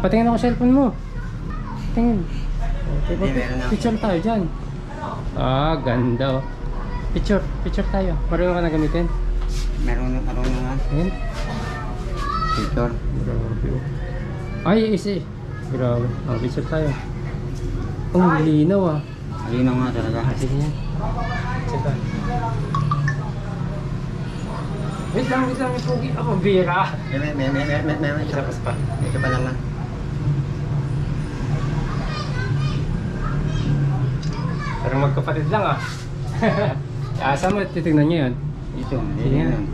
Patingin ako cellphone mo. Tingin. Picture tayo dyan. Ah, ganda oh. Picture, picture tayo. Marunong ka na gamitin? Meron na nga. Ayan. Picture. Grabe oh. Ay, isi. Grabe. Oh, picture tayo. Ang linaw ah. Alinaw nga talaga. Ah, sige yan. Picture tayo. Wait lang, wait lang. May pugi ako. Bira. May, may, may, may, may, may, may, may, Isa pa, isa pa. Ito pa naman. Pero magkapatid lang ah. ah, saan mo titignan niyo yun? Ito, hindi Sige. yan.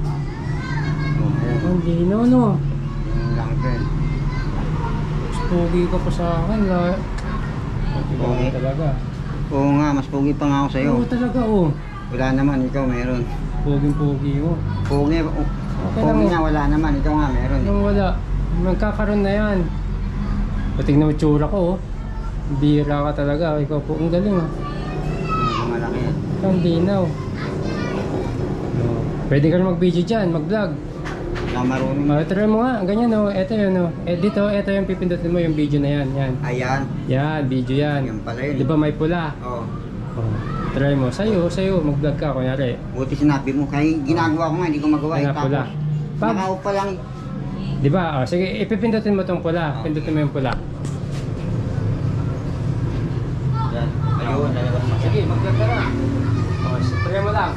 Oh, ayan. Ang linaw no. Yung lang eh. Mas Pugi ka pa sa akin. La. Pugi. talaga. Oo nga, mas pogi pa nga ako sa'yo. Oo talaga oh. Wala naman, ikaw meron. Puging-pugi oh. Pogi, oh, Okay pogi nga, wala naman. Ikaw nga meron. Nung wala, magkakaroon na yan. Patignan mo yung tsura ko oh. Bira ka talaga. Ikaw po, ang galing ah. Malaki. Ang linaw. Oh. Pwede ka rin mag-video dyan, mag-vlog. Wala marunong. Uh, try mo nga, ganyan oh. Ito yun oh. Eh, dito, ito yung pipindutin mo yung video na yan. Yan. Ayan. Yan, video yan. Yan pala yun. Di ba may pula? Oo. Oh. Try mo. Sa'yo, sa'yo, mag-vlog ka, kunyari. Buti sinabi mo. Kaya ginagawa ko nga, hindi ko magawa. Yan Eh, nga pula. Pag- nakaupa lang. Di ba? Oh, sige, ipipindutin mo tong pula. Ah. Pindutin mo yung pula. Yan. Ayun, lalabas na. Sige, mag-vlog ka na. Oh, try mo lang.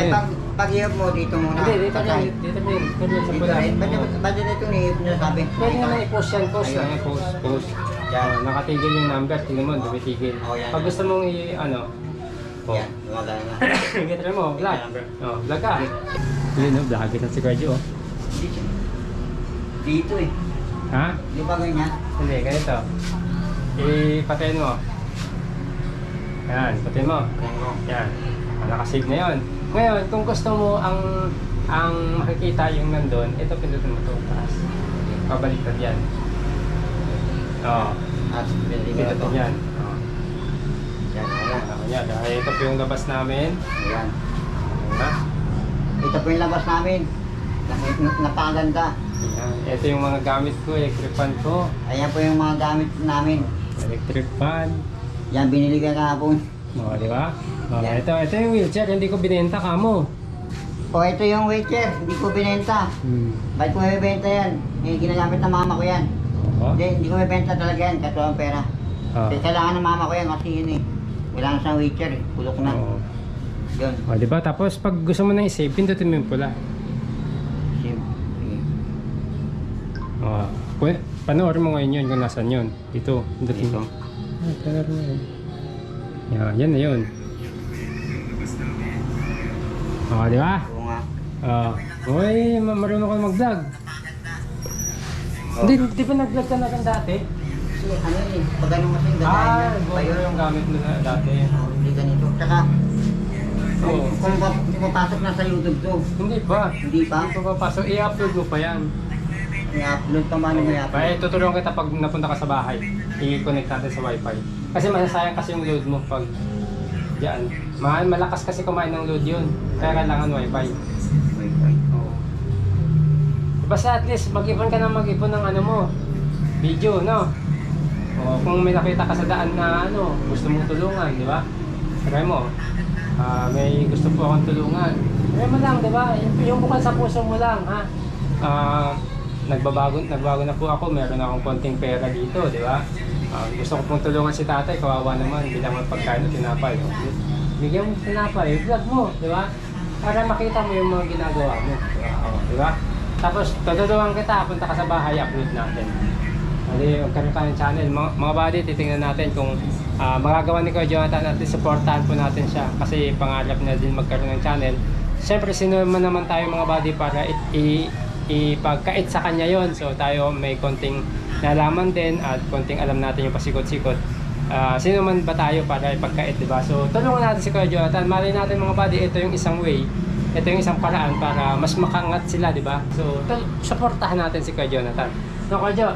Ay, pag, pag-ihap mo dito muna. Hindi, dito rin. Dito rin. Dito rin sa Dito pula. Ba't ba't dito ni niya sabi? Pwede mo na i-post yan. Post lang. Post. Post. Yan. Oh, nakatigil yung number. Tingnan mo, dumitigil. Oh, yan. Pag gusto mong i- ano, oh. Yan. Gumagana na. Try mo. Vlog. Oh, vlog ka. Yun, no, vlog kita si oh. Dito. Eh. Ha? Di ba ganyan? Hindi, ganito. Ipatayin mo. Yan, patayin mo. Yan Nakasave na yun. Ngayon, kung gusto mo ang ang makikita yung nandun, ito pindutin mo ito taas. Pabaliktad yan. Oo. To. Pindutin yan. Oo. Yan, yan. Dahil ito po yung labas namin. Ayan. Ayan. Ito po yung labas namin. Na- na- Napakaganda. Ayan. Ito yung mga gamit ko, electric fan ko. Ayan po yung mga gamit namin. Electric fan. Yan, binili ka kahapon. Oo, di ba? Yan. ito, ito yung wheelchair. Hindi ko binenta ka mo. O, ito yung wheelchair. Hindi ko binenta. Hmm. Bakit ko bibenta yan? Eh, ginagamit ng mama ko yan. Oo. Hindi, hindi ko bibenta talaga yan. Kato ang pera. Oo. Kasi kailangan ng mama ko yan kasi yun eh. Kailangan sa wheelchair eh. Pulok na. Oo. Yun. O, di ba? Tapos pag gusto mo na i-save, pindutin mo yung pula. Sige. Sige. O, pu- panoorin mo ngayon yun kung nasan yun. Dito, pindutin Dito. mo. Ah, panoorin mo yun. Yan, yan na yun. O, di ba? Oo nga. O, uy, ma- marunong ka mag-vlog. Oh. Hindi, di ba nag-vlog ka na dati? Kasi ano eh. Pag ano kasi yung Ah, gagawin GoPro niya. yung gamit mo na dati. Oh, Hindi ganito. Tsaka, Oo. kung pa- kung papasok na sa YouTube to, Hindi pa. hindi pa. Hindi pa papasok. I-upload mo pa yan. I-upload pa man yung i-upload. Kaya tutulungan kita pag napunta ka sa bahay. I-connect natin sa wifi. Kasi masasayang kasi yung load mo pag diyan. Mahal, malakas kasi kumain ng load yun. Kaya kailangan wifi. Wi-Fi. Oo. Basta at least mag-ipon ka na mag-ipon ng ano mo. Video, no? O kung may nakita ka sa daan na ano, gusto mong tulungan, di ba? Try mo. Ah, may gusto po akong tulungan. Try mo lang, di ba? Yung, bukal sa puso mo lang, ha? Ah, nagbabago, nagbago na po ako. Meron akong konting pera dito, di ba? Ah, gusto ko pong tulungan si tatay, kawawa naman, bilang ng pagkain at tinapay. no? Bigyan mo ng tinapay, vlog mo, di ba? Para makita mo yung mga ginagawa mo. Di ba? Tapos, tutulungan kita, punta ka sa bahay, upload natin. Hindi, magkaroon tayo ng channel. Mga, mga buddy, titingnan natin kung ah, magagawa ni Kuya Jonathan at supportahan po natin siya. Kasi pangarap niya din magkaroon ng channel. Siyempre, sino man naman tayo mga buddy para ipagkait sa kanya yon So, tayo may konting nalaman din at konting alam natin yung pasikot-sikot. Ah, sino man ba tayo para ipagkait, di ba? So, tulungan natin si Kuya Jonathan. Malay natin mga buddy, ito yung isang way ito yung isang paraan para mas makangat sila, di ba? So, supportahan natin si Kuya Jonathan. So, Kuya Jo,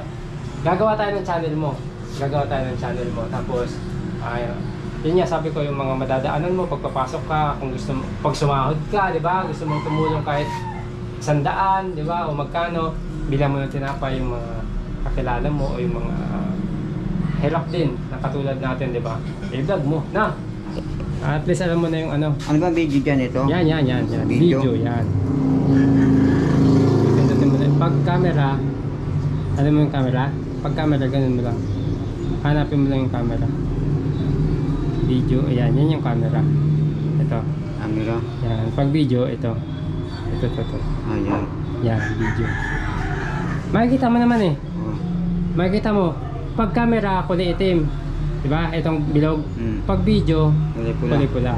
gagawa tayo ng channel mo. Gagawa tayo ng channel mo. Tapos, ay, yun nga, sabi ko yung mga madadaanan mo, pagpapasok ka, kung gusto mo, pag sumahod ka, di ba? Gusto mong tumulong kahit sandaan, di ba? O magkano, bilang mo ng tinapay yung mga kakilala mo o yung mga ah, hirap din na katulad natin, di ba? I-vlog mo, na. At least alam mo na yung ano. Ano ba video dyan ito? Yan, yan, yan, yan. Video? Video, yan. Pindutin mo na. Pag camera, alam mo yung camera? Pag camera, ganun mo lang. Hanapin mo lang yung camera. Video, ayan, yan yung camera. Ito, Camera. yan. Pag video, ito. Ito, ito, ito. Ayan. Yan, video. Makikita mo naman eh. Oh. Makikita mo. Pag camera, kulay itim. Diba? Itong bilog. Mm. Pag video, Kulay pula. kulay pula.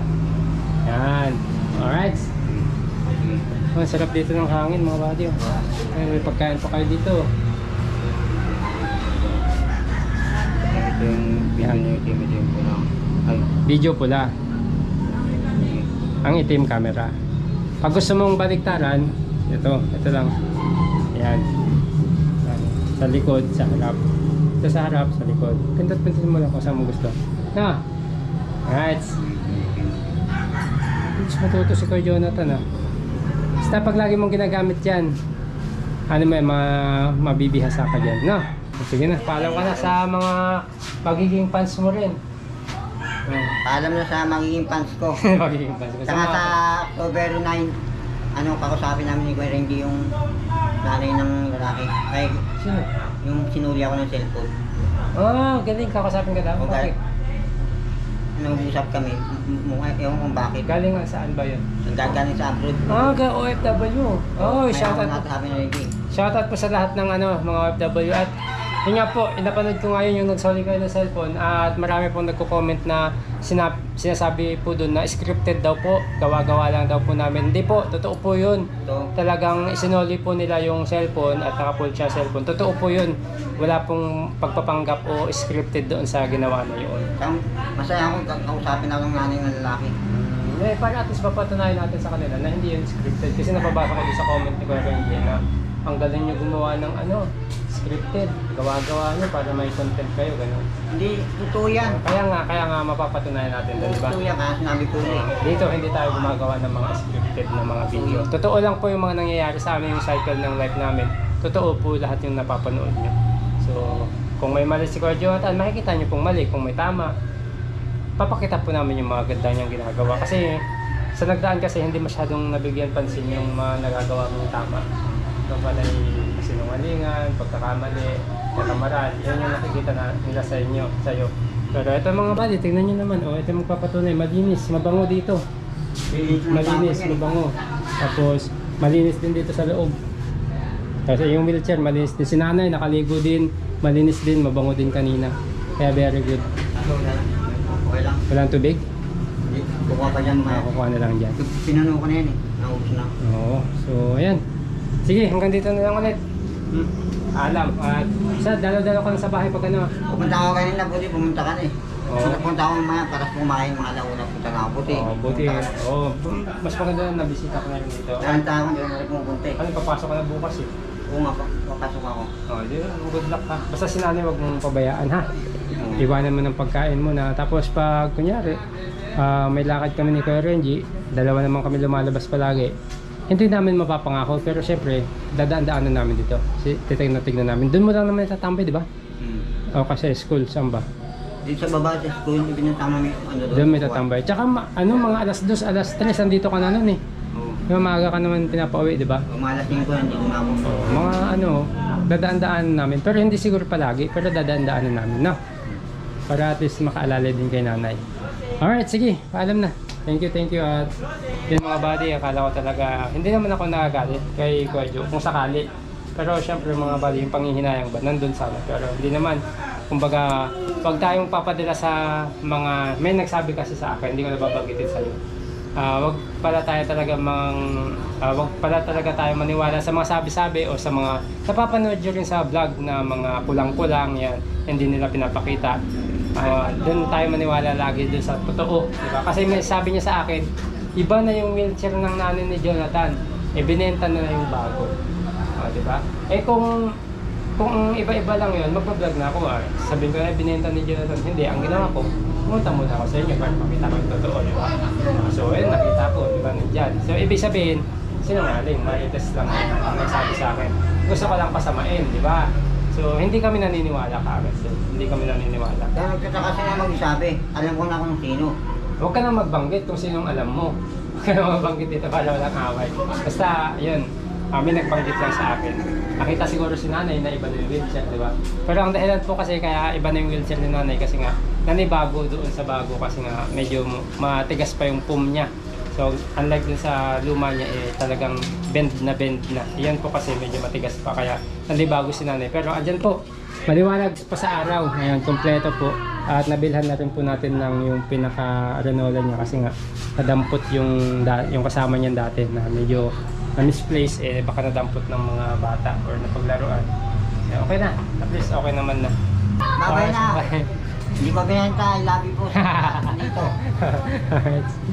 Yan. Alright. Mm. Oh, sarap dito ng hangin mga buddy. oh. Ay, may pagkain pa kayo dito. Ito yung video Yan. niya, ito yung lang. Ay. Video pula. Ang itim camera. Pag gusto mong baliktaran, ito, ito lang. Yan. Yan. Sa likod, sa harap. Ito sa harap, sa likod. Pindot-pindot mo lang kung saan mo gusto. Na. Alright. Mas matuto si Kuya Jonathan ah. Basta pag lagi mong ginagamit yan, ano may ma mabibihasa ka dyan. No? Sige na, paalam ka na sa mga magiging fans mo rin. Oh. Paalam na sa magiging fans ko. magiging fans ko. Sa Saka sa October 9, ano, kakusapin namin ni Kuya Renji yung nanay ng lalaki. Ay, Sino? yung sinuli ako ng cellphone. Ah, galing. Kakasapin ka daw. Okay. Okay. Nag-usap kami, m- m- ewan kung bakit. Galing nga saan ba yun? Nagagaling sa abroad. Ah, ga OFW. Oh, Kaya shout ako out. natasabi ni Renji. Shoutout po sa lahat ng ano, mga OFW at yun nga po, inapanood ko ngayon yung nagsoli kayo ng cellphone at marami pong nagko-comment na sinab sinasabi po doon na scripted daw po, gawa-gawa lang daw po namin. Hindi po, totoo po yun. Talagang isinoli po nila yung cellphone at naka-full siya cellphone. Totoo po yun. Wala pong pagpapanggap o scripted doon sa ginawa na yun. Masaya ako ka- kausapin ako ng nanay ng lalaki. Eh, para at least papatunayan natin sa kanila na hindi yun scripted. Kasi nababasa ko sa comment ni Kuya Renji na ang galing nyo gumawa ng ano, scripted. Gawa-gawa nyo para may content kayo, ganun. Hindi, totoo yan. Kaya nga, kaya nga mapapatunayan natin doon, di ba? Totoo yan, kaya sinabi ko na eh. Dito, hindi tayo gumagawa ng mga scripted na mga video. Totoo lang po yung mga nangyayari sa amin yung cycle ng life namin. Totoo po lahat yung napapanood nyo. So, kung may mali si Kuya Jonathan, makikita nyo pong mali. Kung may tama, papakita po namin yung mga ganda niyang ginagawa. Kasi sa nagdaan kasi hindi masyadong nabigyan pansin yung mga nagagawa mong tama. Ito pala yung sinungalingan, pagkakamali, katamaran. Yan yung nakikita na nila sa inyo, sa iyo. Pero ito mga bali, tingnan nyo naman. Oh, ito yung magpapatunay. Malinis, mabango dito. Malinis, mabango. Tapos, malinis din dito sa loob. Kasi yung wheelchair, malinis din. Si nanay, nakaligo din. Malinis din, mabango din kanina. Kaya very good. Okay lang. Walang tubig? Hindi, Kukuha pa dyan maya. Makakuha na lang dyan. Pinano ko na yan eh. Naubos na. Oo. So, ayan. Sige, hanggang dito na lang ulit. Hmm. Alam. At sa dalo-dalo ka na sa bahay pag ano. Pumunta ako kanina, buti pumunta ka na eh. Oo. So, napunta ako mamaya para kumain mga launa. Punta na ako, buti. Oh, buti. Oh, mas maganda na nabisita ko na rin dito. Dahil ako, hindi na rin pumunta eh. Ano, papasok ka na bukas eh. Oo nga, pa- papasok ako. Oh, di, good luck ha. Basta si nanay wag mong pabayaan ha. Oo. Iwanan mo ng pagkain mo na. Tapos pag kunyari, ah, may lakad kami ni Kuya Renji, dalawa naman kami lumalabas palagi. Hindi namin mapapangako pero syempre dadaan-daanan namin dito. Si titignan tignan namin. Doon mo lang naman tatambay, di ba? Hmm. O kasi school, saan ba? Dito sa baba, sa school, binatama may ano doon. Doon may tatambay. Tsaka ma- ano, mga alas 2, alas 3, andito ka na nun eh. Yung maaga ka naman pinapauwi, di ba? Umalas din ko, hindi na ako. Mga ano, dadaan-daanan namin. Pero hindi siguro palagi, pero dadaan-daanan namin, no? Para at least makaalala din kay nanay. Alright, sige, paalam na. Thank you, thank you. At yun mga buddy, akala ko talaga, hindi naman ako nagagalit kay Kuya Joe, kung sakali. Pero syempre mga buddy, yung panghihinayang ba, nandun sana. Pero hindi naman, kumbaga, pag tayong papadala sa mga, may nagsabi kasi sa akin, hindi ko nababagitin sa iyo. Ah, wag pala tayo talaga mang ah, wag pala talaga tayo maniwala sa mga sabi-sabi o sa mga napapanood nyo rin sa vlog na mga kulang-kulang yan hindi nila pinapakita Ah, doon tayo maniwala lagi doon sa totoo di ba kasi may sabi niya sa akin iba na yung wheelchair ng nanay ni Jonathan eh binenta na yung bago Ah, di ba eh kung kung iba-iba lang yun, magbablog na ako ah. Sabihin ko na binenta ni Jonathan. Hindi, ang ginawa ko, pumunta muna ako sa inyo para makita ko yung totoo, di ba? So, ayun, nakita ko, di ba, nandyan. So, ibig sabihin, sinungaling, marites lang ang nagsabi sa akin. Gusto ko lang pasamain, di ba? So, hindi kami naniniwala kagad. sir. Hindi kami naniniwala. Kaya nagtataka sila magsabi, alam ko na kung sino. Huwag ka nang magbanggit kung sinong alam mo. Huwag ka nang magbanggit dito para walang away. Basta, yun, ah, may nagbanggit lang sa akin. Nakita siguro si nanay na iba na yung wheelchair, di ba? Pero ang dahilan po kasi kaya iba na yung wheelchair ni nanay kasi nga, nanibago doon sa bago kasi nga medyo matigas pa yung pum niya. So, unlike dun sa luma niya, eh, talagang bend na bend na. Yan po kasi medyo matigas pa, kaya nalibago si nanay. Pero andyan po, maliwanag pa sa araw. Ayan, kompleto po. At nabilhan na rin po natin ng yung pinaka-renola niya kasi nga nadampot yung, yung kasama niyan dati na medyo na misplace eh baka nadampot ng mga bata or napaglaruan. Eh, okay na. At least okay naman na. Babay na. Hindi pa binenta, I love you po. Dito.